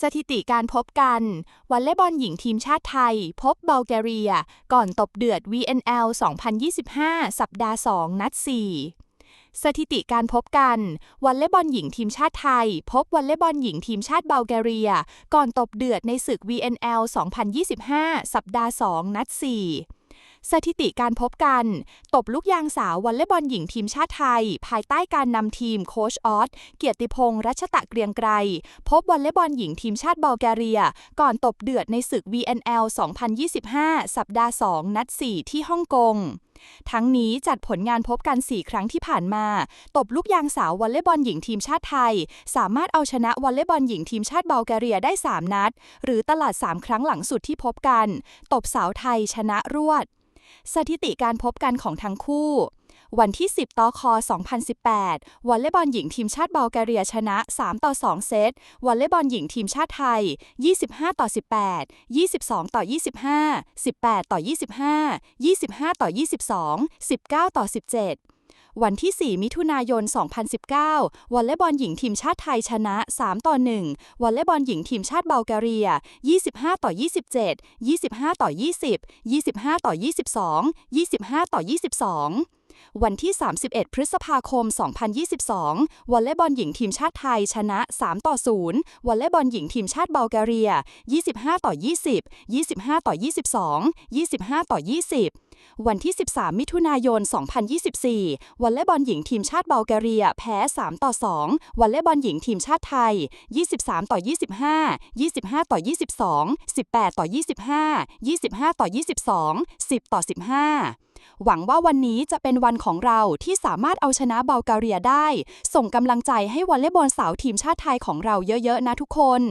สถิติการพบกันวอลเลย์บอลหญิงทีมชาติไทย พบบัลแกเรีย ก่อนตบเดือด VNL 2025 สัปดาห์ 2 นัด 4 สถิติการพบกันวอลเลย์บอลหญิงทีมชาติไทย พบวอลเลย์บอลหญิงทีมชาติบัลแกเรีย ก่อนตบเดือดในศึก VNL 2025 สัปดาห์ 2 นัด 4 สถิติการพบกัน ตบลูกยางสาววอลเลย์บอลหญิงทีมชาติไทย ภายใต้การนำทีมโคชออสเกียรติพงษ์รัชตะเกรียงไกร พบวอลเลย์บอลหญิงทีมชาติบัลแกเรีย ก่อนตบเดือดในศึก VNL 2025 สัปดาห์ 2 นัด 4 ที่ฮ่องกงทั้งนี้จัดผลงานพบกัน 4 ครั้งที่ผ่านมา ตบลูกยางสาววอลเลย์บอลหญิงทีมชาติไทย สามารถเอาชนะวอลเลย์บอลหญิงทีมชาติบัลแกเรียได้ 3 นัด หรือตลาด 3 ครั้งหลังสุดที่พบกัน ตบสาวไทยชนะรวด สถิติการพบกันของทั้งคู่ วันที่ 10ตค2018 วอลเลย์บอลหญิงทีมชาติบัลแกเรียชนะ 3 ต่อ 2 เซต วอลเลย์บอลหญิงทีมชาติไทย 25 ต่อ 18 22 ต่อ 25 18 ต่อ 25 25 ต่อ 22 19 ต่อ 17 วันที่ 4 มิถุนายน 2019 วอลเลย์บอลหญิงทีมชาติไทยชนะ 3 ต่อ 1 วอลเลย์บอลหญิงทีมชาติบัลแกเรีย 25 ต่อ 27 25 ต่อ 20 25 ต่อ 22 25 ต่อ 22 วันที่ 31 พฤษภาคม 2022 วอลเลย์บอลหญิงทีมชาติไทยชนะ 3 ต่อ 0 วอลเลย์บอลหญิงทีมชาติบัลแกเรีย 25 ต่อ 20 25 ต่อ 22 25 ต่อ 20วันที่ 13 มิถุนายน 2024 วอลเลย์บอลหญิงทีมชาติบัลแกเรีย แพ้ 3 ต่อ 2 วอลเลย์บอลหญิงทีมชาติไทย 23 ต่อ 25 25 ต่อ 22 18 ต่อ 25 25 ต่อ 22 10 ต่อ 15 หวังว่าวันนี้จะเป็นวันของเราที่สามารถเอาชนะเบลกเรียได้ ส่งกำลังใจให้วอลเลย์บอลสาวทีมชาติไทยของเราเยอะๆนะทุกคน